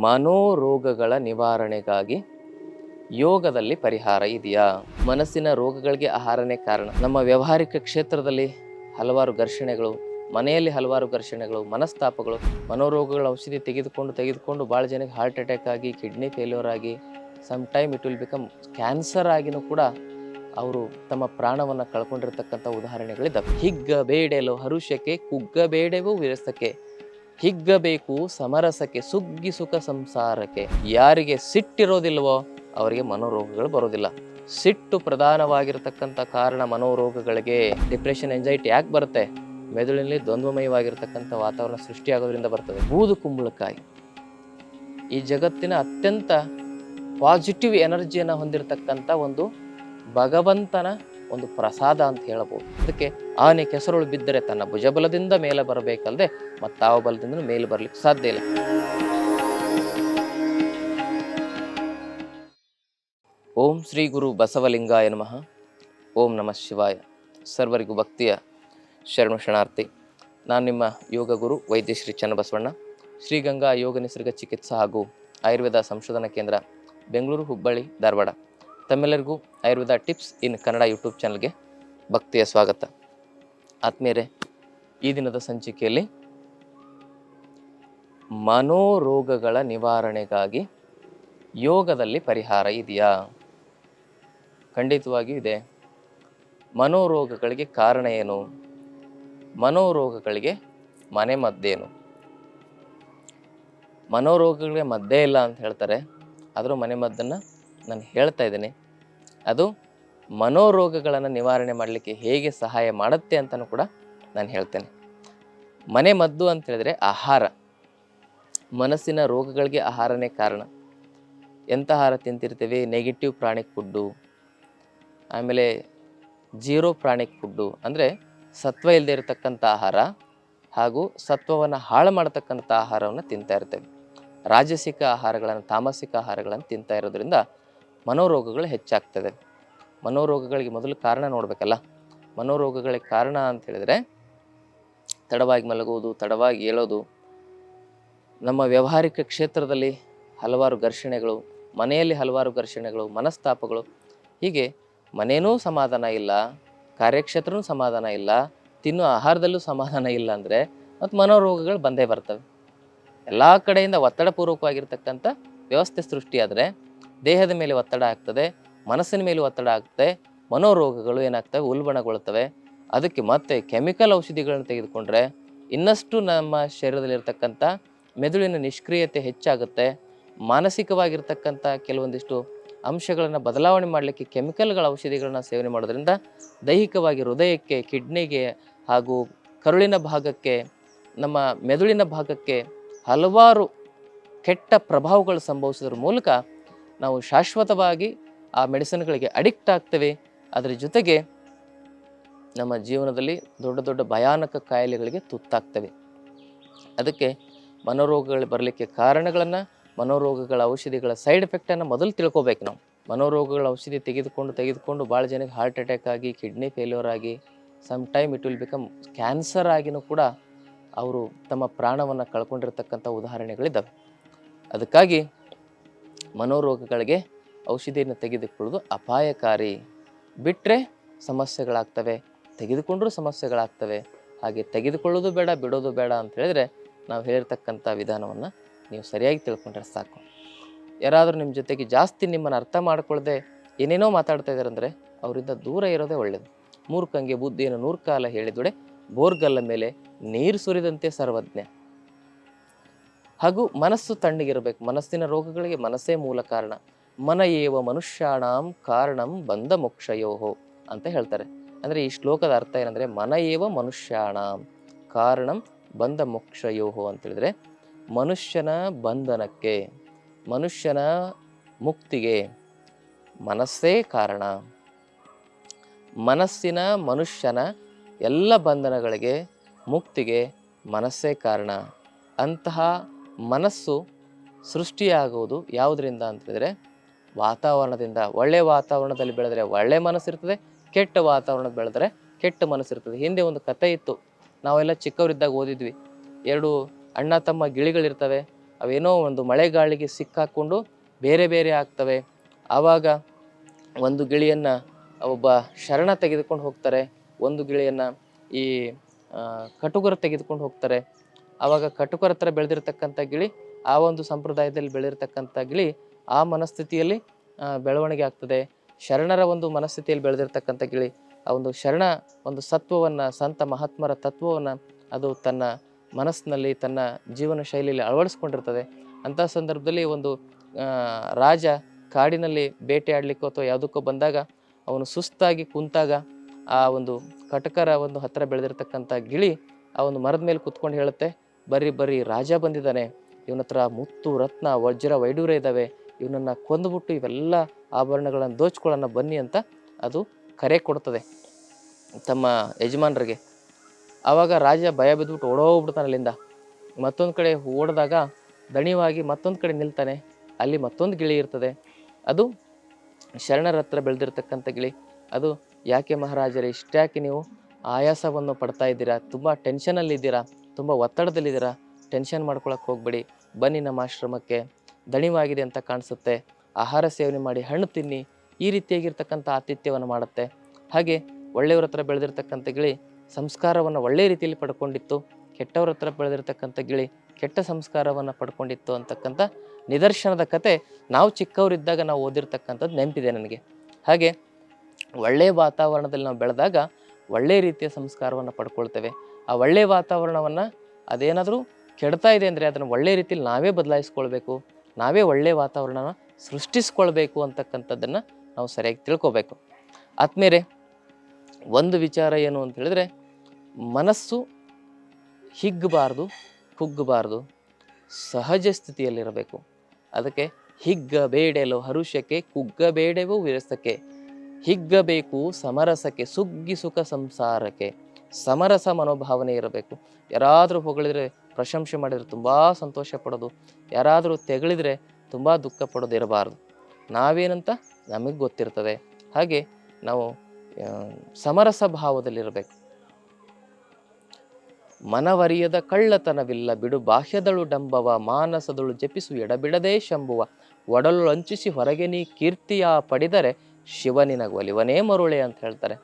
ಮನೋರೋಗಗಳ ನಿವಾರಣೆಗಾಗಿ ಯೋಗದಲ್ಲಿ ಪರಿಹಾರ ಇದೆಯಾ? ಮನಸ್ಸಿನ ರೋಗಗಳಿಗೆ ಆಹಾರನೇ ಕಾರಣ. ನಮ್ಮ ವ್ಯಾವಹಾರಿಕ ಕ್ಷೇತ್ರದಲ್ಲಿ ಹಲವಾರು ಘರ್ಷಣೆಗಳು, ಮನೆಯಲ್ಲಿ ಹಲವಾರು ಘರ್ಷಣೆಗಳು, ಮನಸ್ತಾಪಗಳು, ಮನೋರೋಗಗಳ ಔಷಧಿ ತೆಗೆದುಕೊಂಡು ತೆಗೆದುಕೊಂಡು ಭಾಳ ಜನಕ್ಕೆ ಹಾರ್ಟ್ ಅಟ್ಯಾಕ್ ಆಗಿ ಕಿಡ್ನಿ ಫೇಲ್ಯೂರ್ ಆಗಿ some time it will become cancer ಆಗಿನೂ ಕೂಡ ಅವರು ತಮ್ಮ ಪ್ರಾಣವನ್ನು ಕಳ್ಕೊಂಡಿರ್ತಕ್ಕಂಥ ಉದಾಹರಣೆಗಳಿದ್ದಾವೆ. ಹಿಗ್ಗಬೇಡೆಲೋ, ಹರುಷಕ್ಕೆ ಕುಗ್ಗಬೇಡೆವೋ, ವಿರಸಕ್ಕೆ ಹಿಗ್ಗಬೇಕು ಸಮರಸಕ್ಕೆ, ಸುಗ್ಗಿ ಸುಖ ಸಂಸಾರಕ್ಕೆ. ಯಾರಿಗೆ ಸಿಟ್ಟಿರೋದಿಲ್ವೋ ಅವರಿಗೆ ಮನೋರೋಗಗಳು ಬರೋದಿಲ್ಲ. ಸಿಟ್ಟು ಪ್ರಧಾನವಾಗಿರ್ತಕ್ಕಂಥ ಕಾರಣ ಮನೋರೋಗಗಳಿಗೆ ಡಿಪ್ರೆಷನ್ ಎಂಜೈಟಿ ಯಾಕೆ ಬರುತ್ತೆ? ಮೆದುಳಿನಲ್ಲಿ ದ್ವಂದ್ವಮಯವಾಗಿರ್ತಕ್ಕಂಥ ವಾತಾವರಣ ಸೃಷ್ಟಿಯಾಗೋದ್ರಿಂದ ಬರ್ತದೆ. ಬೂದು ಕುಂಬಳಕಾಯಿ. ಈ ಜಗತ್ತಿನ ಅತ್ಯಂತ ಪಾಸಿಟಿವ್ ಎನರ್ಜಿಯನ್ನು ಹೊಂದಿರತಕ್ಕಂಥ ಒಂದು ಭಗವಂತನ ಒಂದು ಪ್ರಸಾದ ಅಂತ ಹೇಳಬಹುದು. ಅದಕ್ಕೆ ಆನೆ ಕೆಸರುಳು ಬಿದ್ದರೆ ತನ್ನ ಭುಜಬಲದಿಂದ ಮೇಲೆ ಬರಬೇಕಲ್ಲದೆ ಮತ್ತಾವ ಬಲದಿಂದ ಮೇಲೆ ಬರಲಿಕ್ಕೆ ಸಾಧ್ಯ ಇಲ್ಲ. ಓಂ ಶ್ರೀ ಗುರು ಬಸವಲಿಂಗಾಯ ನಮಃ. ಓಂ ನಮಃ ಶಿವಾಯ. ಸರ್ವರಿಗೂ ಭಕ್ತಿಯ ಶರಣು ಶರಣಾರ್ಥಿ. ನಾನು ನಿಮ್ಮ ಯೋಗ ಗುರು ವೈದ್ಯ ಶ್ರೀ ಚನ್ನಬಸವಣ್ಣ. ಶ್ರೀಗಂಗಾ ಯೋಗ ನಿಸರ್ಗ ಚಿಕಿತ್ಸಾ ಹಾಗೂ ಆಯುರ್ವೇದ ಸಂಶೋಧನಾ ಕೇಂದ್ರ ಬೆಂಗಳೂರು, ಹುಬ್ಬಳ್ಳಿ, ಧಾರವಾಡ. ತಮ್ಮೆಲ್ಲರಿಗೂ Ayurveda tips in Kannada YouTube ಚಾನಲ್ಗೆ ಭಕ್ತಿಯ ಸ್ವಾಗತ. ಆತ್ಮೀಯರೇ, ಈ ದಿನದ ಸಂಚಿಕೆಯಲ್ಲಿ ಮನೋರೋಗಗಳ ನಿವಾರಣೆಗಾಗಿ ಯೋಗದಲ್ಲಿ ಪರಿಹಾರ ಇದೆಯಾ? ಖಂಡಿತವಾಗಿಯೂ ಇದೆ. ಮನೋರೋಗಗಳಿಗೆ ಕಾರಣ ಏನು? ಮನೋರೋಗಗಳಿಗೆ ಮನೆ ಮದ್ದೇನು ಮನೋರೋಗಗಳಿಗೆ ಮದ್ದೇ ಇಲ್ಲ ಅಂತ ಹೇಳ್ತಾರೆ, ಆದರೂ ಮನೆ ಮದ್ದನ್ನು ನಾನು ಹೇಳ್ತಾ ಇದ್ದೀನಿ. ಅದು ಮನೋರೋಗಗಳನ್ನು ನಿವಾರಣೆ ಮಾಡಲಿಕ್ಕೆ ಹೇಗೆ ಸಹಾಯ ಮಾಡುತ್ತೆ ಅಂತಲೂ ಕೂಡ ನಾನು ಹೇಳ್ತೇನೆ. ಮನೆ ಮದ್ದು ಅಂತ ಹೇಳಿದ್ರೆ ಆಹಾರ. ಮನಸ್ಸಿನ ರೋಗಗಳಿಗೆ ಆಹಾರನೇ ಕಾರಣ. ಎಂಥ ಆಹಾರ ತಿಂತಿರ್ತೀವಿ? ನೆಗೆಟಿವ್ ಪ್ರಾಣಿಕ್ ಫುಡ್ಡು ಆಮೇಲೆ ಜೀರೋ ಪ್ರಾಣಿಕ್ ಫುಡ್ಡು ಅಂದರೆ ಸತ್ವ ಇಲ್ಲದೆ ಇರತಕ್ಕಂಥ ಆಹಾರ ಹಾಗೂ ಸತ್ವವನ್ನು ಹಾಳು ಮಾಡತಕ್ಕಂಥ ಆಹಾರವನ್ನು ತಿಂತಾ ಇರ್ತೇವೆ. ರಾಜಸಿಕ ಆಹಾರಗಳನ್ನು, ತಾಮಸಿಕ ಆಹಾರಗಳನ್ನು ತಿಂತಾ ಇರೋದ್ರಿಂದ ಮನೋರೋಗಗಳು ಹೆಚ್ಚಾಗ್ತದೆ. ಮನೋರೋಗಗಳಿಗೆ ಮೊದಲು ಕಾರಣ ನೋಡಬೇಕಲ್ಲ? ಮನೋರೋಗಗಳಿಗೆ ಕಾರಣ ಅಂತ ಹೇಳಿದರೆ, ತಡವಾಗಿ ಮಲಗುವುದು, ತಡವಾಗಿ ಏಳೋದು, ನಮ್ಮ ವ್ಯಾವಹಾರಿಕ ಕ್ಷೇತ್ರದಲ್ಲಿ ಹಲವಾರು ಘರ್ಷಣೆಗಳು, ಮನೆಯಲ್ಲಿ ಹಲವಾರು ಘರ್ಷಣೆಗಳು, ಮನಸ್ತಾಪಗಳು, ಹೀಗೆ ಮನೆಯೂ ಸಮಾಧಾನ ಇಲ್ಲ, ಕಾರ್ಯಕ್ಷೇತ್ರನೂ ಸಮಾಧಾನ ಇಲ್ಲ ತಿನ್ನೋ ಆಹಾರದಲ್ಲೂ ಸಮಾಧಾನ ಇಲ್ಲ ಅಂದರೆ ಮತ್ತು ಮನೋರೋಗಗಳು ಬಂದೇ ಬರ್ತವೆ. ಎಲ್ಲ ಕಡೆಯಿಂದ ಒತ್ತಡಪೂರ್ವಕವಾಗಿರ್ತಕ್ಕಂಥ ವ್ಯವಸ್ಥೆ ಸೃಷ್ಟಿಯಾದರೆ ದೇಹದ ಮೇಲೆ ಒತ್ತಡ ಆಗ್ತದೆ, ಮನಸ್ಸಿನ ಮೇಲೆ ಒತ್ತಡ ಆಗ್ತದೆ, ಮನೋರೋಗಗಳು ಏನಾಗ್ತವೆ, ಉಲ್ಬಣಗೊಳ್ತವೆ. ಅದಕ್ಕೆ ಮತ್ತೆ ಕೆಮಿಕಲ್ ಔಷಧಿಗಳನ್ನು ತೆಗೆದುಕೊಂಡ್ರೆ ಇನ್ನಷ್ಟು ನಮ್ಮ ಶರೀರದಲ್ಲಿರ್ತಕ್ಕಂಥ ಮೆದುಳಿನ ನಿಷ್ಕ್ರಿಯತೆ ಹೆಚ್ಚಾಗುತ್ತೆ. ಮಾನಸಿಕವಾಗಿರ್ತಕ್ಕಂಥ ಕೆಲವೊಂದಿಷ್ಟು ಅಂಶಗಳನ್ನು ಬದಲಾವಣೆ ಮಾಡಲಿಕ್ಕೆ ಕೆಮಿಕಲ್ಗಳ ಔಷಧಿಗಳನ್ನ ಸೇವನೆ ಮಾಡೋದ್ರಿಂದ ದೈಹಿಕವಾಗಿ ಹೃದಯಕ್ಕೆ, ಕಿಡ್ನಿಗೆ ಹಾಗೂ ಕರುಳಿನ ಭಾಗಕ್ಕೆ, ನಮ್ಮ ಮೆದುಳಿನ ಭಾಗಕ್ಕೆ ಹಲವಾರು ಕೆಟ್ಟ ಪ್ರಭಾವಗಳು ಸಂಭವಿಸೋದ್ರ ಮೂಲಕ ನಾವು ಶಾಶ್ವತವಾಗಿ ಆ ಮೆಡಿಸಿನ್ಗಳಿಗೆ ಅಡಿಕ್ಟ್ ಆಗ್ತೇವೆ. ಅದರ ಜೊತೆಗೆ ನಮ್ಮ ಜೀವನದಲ್ಲಿ ದೊಡ್ಡ ದೊಡ್ಡ ಭಯಾನಕ ಕಾಯಿಲೆಗಳಿಗೆ ತುತ್ತಾಗ್ತವೆ. ಅದಕ್ಕೆ ಮನೋರೋಗಗಳು ಬರಲಿಕ್ಕೆ ಕಾರಣಗಳನ್ನು, ಮನೋರೋಗಗಳ ಔಷಧಿಗಳ ಸೈಡ್ ಎಫೆಕ್ಟನ್ನು ಮೊದಲು ತಿಳ್ಕೊಬೇಕು ನಾವು. ಮನೋರೋಗಗಳ ಔಷಧಿ ತೆಗೆದುಕೊಂಡು ತೆಗೆದುಕೊಂಡು ಭಾಳ ಜನಕ್ಕೆ ಹಾರ್ಟ್ ಅಟ್ಯಾಕ್ ಆಗಿ ಕಿಡ್ನಿ ಫೇಲ್ಯೂರ್ ಆಗಿ some time it will become cancer ಆಗಿನೂ ಕೂಡ ಅವರು ತಮ್ಮ ಪ್ರಾಣವನ್ನು ಕಳ್ಕೊಂಡಿರ್ತಕ್ಕಂಥ ಉದಾಹರಣೆಗಳಿದ್ದಾವೆ ಅದಕ್ಕಾಗಿ ಮನೋರೋಗಗಳಿಗೆ ಔಷಧಿಯನ್ನು ತೆಗೆದುಕೊಳ್ಳೋದು ಅಪಾಯಕಾರಿ. ಬಿಟ್ಟರೆ ಸಮಸ್ಯೆಗಳಾಗ್ತವೆ. ತೆಗೆದುಕೊಂಡ್ರೂ ಸಮಸ್ಯೆಗಳಾಗ್ತವೆ. ಹಾಗೆ ತೆಗೆದುಕೊಳ್ಳೋದು ಬೇಡ, ಬಿಡೋದು ಬೇಡ ಅಂತ ಹೇಳಿದ್ರೆ ನಾವು ಹೇಳಿರ್ತಕ್ಕಂಥ ವಿಧಾನವನ್ನು ನೀವು ಸರಿಯಾಗಿ ತಿಳ್ಕೊಂಡ್ರೆ ಸಾಕು. ಯಾರಾದರೂ ನಿಮ್ಮ ಜೊತೆಗೆ ಜಾಸ್ತಿ ನಿಮ್ಮನ್ನು ಅರ್ಥ ಮಾಡಿಕೊಳ್ಳದೆ ಏನೇನೋ ಮಾತಾಡ್ತಾ ಇದ್ದಾರೆ ಅಂದರೆ ಅವರಿಂದ ದೂರ ಇರೋದೇ ಒಳ್ಳೆಯದು ಮೂರ್ಖಂಗೆ ಬುದ್ಧಿಯನ್ನು ನೂರು ಕಾಲ ಹೇಳಿದೊಡೆ ಬೋರ್ಗಲ್ಲ ಮೇಲೆ ನೀರು ಸುರಿದಂತೆ ಸರ್ವಜ್ಞ. ಹಾಗೂ ಮನಸ್ಸು ತಣ್ಣಗಿರಬೇಕು. ಮನಸ್ಸಿನ ರೋಗಗಳಿಗೆ ಮನಸ್ಸೇ ಮೂಲ ಕಾರಣ. ಮನ ಏವ ಮನುಷ್ಯಾಣಂ ಕಾರಣಂ ಬಂದ ಮೋಕ್ಷಯೋಹೋ ಅಂತ ಹೇಳ್ತಾರೆ. ಅಂದರೆ ಈ ಶ್ಲೋಕದ ಅರ್ಥ ಏನಂದರೆ ಮನ ಏವ ಮನುಷ್ಯಾಣಂ ಕಾರಣಂ ಬಂದ ಮೋಕ್ಷಯೋಹೋ ಅಂತ ಹೇಳಿದ್ರೆ ಮನುಷ್ಯನ ಬಂಧನಕ್ಕೆ, ಮನುಷ್ಯನ ಮುಕ್ತಿಗೆ ಮನಸ್ಸೇ ಕಾರಣ. ಮನಸ್ಸಿನ ಮನುಷ್ಯನ ಎಲ್ಲ ಬಂಧನಗಳಿಗೆ, ಮುಕ್ತಿಗೆ ಮನಸ್ಸೇ ಕಾರಣ. ಅಂತಹ ಮನಸ್ಸು ಸೃಷ್ಟಿಯಾಗುವುದು ಯಾವುದರಿಂದ ಅಂತಂದರೆ ವಾತಾವರಣದಿಂದ. ಒಳ್ಳೆಯ ವಾತಾವರಣದಲ್ಲಿ ಬೆಳೆದರೆ ಒಳ್ಳೆ ಮನಸ್ಸಿರ್ತದೆ ಕೆಟ್ಟ ವಾತಾವರಣದಲ್ಲಿ ಬೆಳೆದರೆ ಕೆಟ್ಟ ಮನಸ್ಸಿರ್ತದೆ ಹಿಂದೆ ಒಂದು ಕತೆ ಇತ್ತು. ನಾವೆಲ್ಲ ಚಿಕ್ಕವರಿದ್ದಾಗ ಓದಿದ್ವಿ. ಎರಡು ಅಣ್ಣ ತಮ್ಮ ಗಿಳಿಗಳಿರ್ತವೆ. ಅವೇನೋ ಒಂದು ಮಳೆಗಾಳಿಗೆ ಸಿಕ್ಕಾಕ್ಕೊಂಡು ಬೇರೆ ಬೇರೆ ಆಗ್ತವೆ. ಆವಾಗ ಒಂದು ಗಿಳಿಯನ್ನು ಒಬ್ಬ ಶರಣ ತೆಗೆದುಕೊಂಡು ಹೋಗ್ತಾರೆ. ಒಂದು ಗಿಳಿಯನ್ನು ಈ ಕಟುಗರು ತೆಗೆದುಕೊಂಡು ಹೋಗ್ತಾರೆ. ಆವಾಗ ಕಟುಕರ ಹತ್ರ ಬೆಳೆದಿರ್ತಕ್ಕಂಥ ಗಿಳಿ, ಆ ಒಂದು ಸಂಪ್ರದಾಯದಲ್ಲಿ ಬೆಳೆದಿರ್ತಕ್ಕಂಥ ಗಿಳಿ, ಆ ಮನಸ್ಥಿತಿಯಲ್ಲಿ ಬೆಳವಣಿಗೆ ಆಗ್ತದೆ. ಶರಣರ ಒಂದು ಮನಸ್ಥಿತಿಯಲ್ಲಿ ಬೆಳೆದಿರ್ತಕ್ಕಂಥ ಗಿಳಿ, ಆ ಒಂದು ಶರಣ ಒಂದು ಸತ್ವವನ್ನು, ಸಂತ ಮಹಾತ್ಮರ ತತ್ವವನ್ನು ಅದು ತನ್ನ ಮನಸ್ಸಿನಲ್ಲಿ, ತನ್ನ ಜೀವನ ಶೈಲಿಯಲ್ಲಿ ಅಳವಡಿಸ್ಕೊಂಡಿರ್ತದೆ. ಅಂಥ ಸಂದರ್ಭದಲ್ಲಿ ಒಂದು ರಾಜ ಕಾಡಿನಲ್ಲಿ ಬೇಟೆಯಾಡಲಿಕ್ಕೋ ಅಥವಾ ಯಾವುದಕ್ಕೋ ಬಂದಾಗ, ಅವನು ಸುಸ್ತಾಗಿ ಕುಂತಾಗ, ಆ ಒಂದು ಕಟಕರ ಒಂದು ಹತ್ತಿರ ಬೆಳೆದಿರ್ತಕ್ಕಂಥ ಗಿಳಿ, ಆ ಒಂದು ಮರದ ಮೇಲೆ ಕುತ್ಕೊಂಡು ಹೇಳುತ್ತೆ ಬರ್ರಿ ಬರ್ರಿ, ರಾಜ ಬಂದಿದ್ದಾನೆ. ಇವನ ಹತ್ರ ಮುತ್ತು, ರತ್ನ, ವಜ್ರ, ವೈಡೂರ್ಯ ಇದ್ದಾವೆ. ಇವನನ್ನ ಕೊಂದುಬಿಟ್ಟು ಇವೆಲ್ಲ ಆಭರಣಗಳನ್ನು ದೋಚ್ಕೊಳ್ಳೋಣ ಬನ್ನಿ ಅಂತ ಅದು ಕರೆ ಕೊಡ್ತದೆ ತಮ್ಮ ಯಜಮಾನರಿಗೆ. ಆವಾಗ ರಾಜ ಭಯ ಬಿದ್ದುಬಿಟ್ಟು ಓಡೋಗ್ಬಿಡ್ತಾನೆ ಅಲ್ಲಿಂದ. ಮತ್ತೊಂದು ಕಡೆ ಓಡಿದಾಗ ದಣಿವಾಗಿ ಮತ್ತೊಂದು ಕಡೆ ನಿಲ್ತಾನೆ. ಅಲ್ಲಿ ಮತ್ತೊಂದು ಗಿಳಿ ಇರ್ತದೆ. ಅದು ಶರಣರ ಹತ್ರ ಬೆಳೆದಿರ್ತಕ್ಕಂಥ ಗಿಳಿ. ಅದು ಯಾಕೆ ಮಹಾರಾಜರೇ, ಇಷ್ಟ್ಯಾಕೆ ನೀವು ಆಯಾಸವನ್ನು ಪಡ್ತಾ ಇದ್ದೀರಾ? ತುಂಬ ಟೆನ್ಷನಲ್ಲಿದ್ದೀರಾ ತುಂಬ ಒತ್ತಡದಲ್ಲಿದ್ದೀರಾ? ಟೆನ್ಷನ್ ಮಾಡ್ಕೊಳಕ್ಕೆ ಹೋಗಬೇಡಿ. ಬನ್ನಿ ನಮ್ಮ ಆಶ್ರಮಕ್ಕೆ. ದಣಿವಾಗಿದೆ ಅಂತ ಕಾಣಿಸುತ್ತೆ. ಆಹಾರ ಸೇವನೆ ಮಾಡಿ ಹಣ್ಣು ತಿನ್ನಿ. ಈ ರೀತಿಯಾಗಿರ್ತಕ್ಕಂಥ ಆತಿಥ್ಯವನ್ನು ಮಾಡುತ್ತೆ. ಹಾಗೆ ಒಳ್ಳೆಯವ್ರ ಹತ್ರ ಬೆಳೆದಿರ್ತಕ್ಕಂಥ ಗಿಳಿ ಸಂಸ್ಕಾರವನ್ನು ಒಳ್ಳೆಯ ರೀತಿಯಲ್ಲಿ ಪಡ್ಕೊಂಡಿತ್ತು. ಕೆಟ್ಟವ್ರ ಹತ್ರ ಬೆಳೆದಿರ್ತಕ್ಕಂಥ ಗಿಳಿ ಕೆಟ್ಟ ಸಂಸ್ಕಾರವನ್ನು ಪಡ್ಕೊಂಡಿತ್ತು ಅಂತಕ್ಕಂಥ ನಿದರ್ಶನದ ಕತೆ ನಾವು ಚಿಕ್ಕವರಿದ್ದಾಗ ನಾವು ಓದಿರ್ತಕ್ಕಂಥದ್ದು ನೆನಪಿದೆ ನನಗೆ. ಹಾಗೆ ಒಳ್ಳೆಯ ವಾತಾವರಣದಲ್ಲಿ ನಾವು ಬೆಳೆದಾಗ ಒಳ್ಳೆಯ ರೀತಿಯ ಸಂಸ್ಕಾರವನ್ನು ಪಡ್ಕೊಳ್ತೇವೆ. ಆ ಒಳ್ಳೆಯ ವಾತಾವರಣವನ್ನು ಅದೇನಾದರೂ ಕೆಡ್ತಾ ಇದೆ ಅಂದರೆ ಅದನ್ನು ಒಳ್ಳೆಯ ರೀತಿಯಲ್ಲಿ ನಾವೇ ಬದಲಾಯಿಸ್ಕೊಳ್ಬೇಕು, ನಾವೇ ಒಳ್ಳೆಯ ವಾತಾವರಣನ ಸೃಷ್ಟಿಸ್ಕೊಳ್ಬೇಕು ಅಂತಕ್ಕಂಥದ್ದನ್ನು ನಾವು ಸರಿಯಾಗಿ ತಿಳ್ಕೊಬೇಕು. ಆದ್ಮೇಲೆ ಒಂದು ವಿಚಾರ ಏನು ಅಂತ ಹೇಳಿದ್ರೆ, ಮನಸ್ಸು ಹಿಗ್ಗಬಾರ್ದು, ಕುಗ್ಗಬಾರ್ದು, ಸಹಜ ಸ್ಥಿತಿಯಲ್ಲಿರಬೇಕು. ಅದಕ್ಕೆ ಹಿಗ್ಗಬೇಡೆಲು ಹರುಷಕ್ಕೆ, ಕುಗ್ಗಬೇಡವೋ ವಿರಸಕ್ಕೆ, ಹಿಗ್ಗಬೇಕು ಸಮರಸಕ್ಕೆ, ಸುಗ್ಗಿ ಸುಖ ಸಂಸಾರಕ್ಕೆ. ಸಮರಸ ಮನೋಭಾವನೆ ಇರಬೇಕು. ಯಾರಾದರೂ ಹೊಗಳಿದ್ರೆ ಪ್ರಶಂಸೆ ಮಾಡಿದರೆ ತುಂಬ ಸಂತೋಷ ಪಡೋದು. ಯಾರಾದರೂ ತೆಗಳಿದರೆ ತುಂಬ ದುಃಖ ಪಡೋದು ಇರಬಾರ್ದು. ನಾವೇನಂತ ನಮಗೆ ಗೊತ್ತಿರ್ತದೆ. ಹಾಗೆ ನಾವು ಸಮರಸ ಭಾವದಲ್ಲಿರಬೇಕು. ಮನವರಿಯದ ಕಳ್ಳತನವಿಲ್ಲ. ಬಿಡು, ಬಾಹ್ಯದಳು ಡಂಬವ, ಮಾನಸದಳು ಜಪಿಸು, ಎಡಬಿಡದೆ ಶಂಭುವ. ಒಡಲು ಅಂಚಿಸಿ ಹೊರಗೆ ನೀ ಕೀರ್ತಿಯ ಪಡೆದರೆ ಶಿವನಿನ ಒಲಿವನೇ ಮರುಳೆ ಅಂತ ಹೇಳ್ತಾರೆ.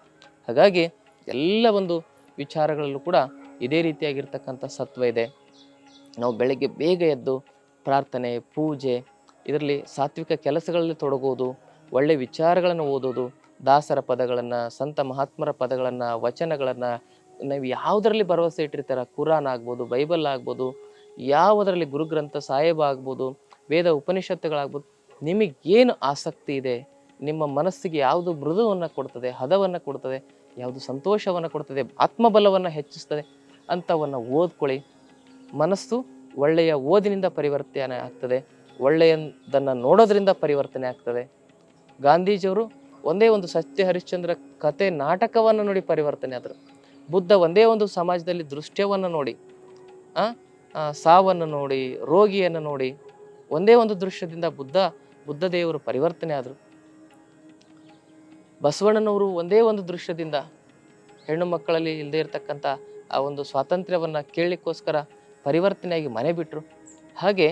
ಹಾಗಾಗಿ ಎಲ್ಲ ಒಂದು ವಿಚಾರಗಳಲ್ಲೂ ಕೂಡ ಇದೇ ರೀತಿಯಾಗಿರ್ತಕ್ಕಂಥ ಸತ್ವ ಇದೆ. ನಾವು ಬೆಳಗ್ಗೆ ಬೇಗ ಎದ್ದು ಪ್ರಾರ್ಥನೆ, ಪೂಜೆ, ಇದರಲ್ಲಿ ಸಾತ್ವಿಕ ಕೆಲಸಗಳಲ್ಲಿ ತೊಡಗುವುದು, ಒಳ್ಳೆ ವಿಚಾರಗಳನ್ನು ಓದೋದು ದಾಸರ ಪದಗಳನ್ನು, ಸಂತ ಮಹಾತ್ಮರ ಪದಗಳನ್ನು, ವಚನಗಳನ್ನು, ನೀವು ಯಾವುದರಲ್ಲಿ ಭರವಸೆ ಇಟ್ಟಿರ್ತಾರೆ ಕುರಾನ್ ಆಗ್ಬೋದು, ಬೈಬಲ್ ಆಗ್ಬೋದು, ಯಾವುದರಲ್ಲಿ ಗುರುಗ್ರಂಥ ಸಾಹೇಬ ಆಗ್ಬೋದು, ವೇದ ಉಪನಿಷತ್ತುಗಳಾಗ್ಬೋದು, ನಿಮಗೇನು ಆಸಕ್ತಿ ಇದೆ? ನಿಮ್ಮ ಮನಸ್ಸಿಗೆ ಯಾವುದು ಮೃದುವನ್ನು ಕೊಡ್ತದೆ, ಹದವನ್ನು ಕೊಡ್ತದೆ? ಯಾವುದು ಸಂತೋಷವನ್ನು ಕೊಡ್ತದೆ, ಆತ್ಮಬಲವನ್ನು ಹೆಚ್ಚಿಸ್ತದೆ ಅಂಥವನ್ನು ಓದ್ಕೊಳ್ಳಿ. ಮನಸ್ಸು ಒಳ್ಳೆಯ ಓದಿನಿಂದ ಪರಿವರ್ತನೆ ಆಗ್ತದೆ, ಒಳ್ಳೆಯದನ್ನು ನೋಡೋದ್ರಿಂದ ಪರಿವರ್ತನೆ ಆಗ್ತದೆ. ಗಾಂಧೀಜಿಯವರು ಒಂದೇ ಒಂದು ಸತ್ಯ ಹರಿಶ್ಚಂದ್ರ ಕತೆ ನಾಟಕವನ್ನು ನೋಡಿ ಪರಿವರ್ತನೆ ಆದರು. ಬುದ್ಧ ಒಂದೇ ಒಂದು ಸಮಾಜದಲ್ಲಿ ದೃಶ್ಯವನ್ನು ನೋಡಿ ಸಾವನ್ನು ನೋಡಿ, ರೋಗಿಯನ್ನು ನೋಡಿ, ಒಂದೇ ಒಂದು ದೃಶ್ಯದಿಂದ ಬುದ್ಧ ಬುದ್ಧ ದೇವರು ಪರಿವರ್ತನೆ ಆದರು. ಬಸವಣ್ಣನವರು ಒಂದೇ ಒಂದು ದೃಶ್ಯದಿಂದ ಹೆಣ್ಣು ಮಕ್ಕಳಲ್ಲಿ ಇಲ್ಲದೇ ಇರತಕ್ಕಂಥ ಆ ಒಂದು ಸ್ವಾತಂತ್ರ್ಯವನ್ನು ಕೇಳಲಿಕ್ಕೋಸ್ಕರ ಪರಿವರ್ತನೆಯಾಗಿ ಮನೆ ಬಿಟ್ಟರು ಹಾಗೆ